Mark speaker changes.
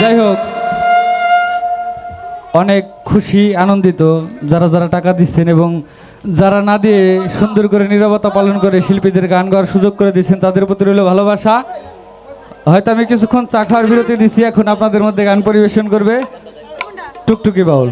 Speaker 1: যাই হোক, অনেক খুশি, আনন্দিত যারা যারা টাকা দিচ্ছেন এবং যারা না দিয়ে সুন্দর করে নিরাপত্তা পালন করে শিল্পীদের গান গাওয়ার সুযোগ করে দিচ্ছেন, তাদের প্রতি রইল ভালোবাসা। হয়তো আমি কিছুক্ষণ চা খাওয়ার বিরতি দিচ্ছি, এখন আপনাদের মধ্যে গান পরিবেশন করবে টুকটুকি বাউল।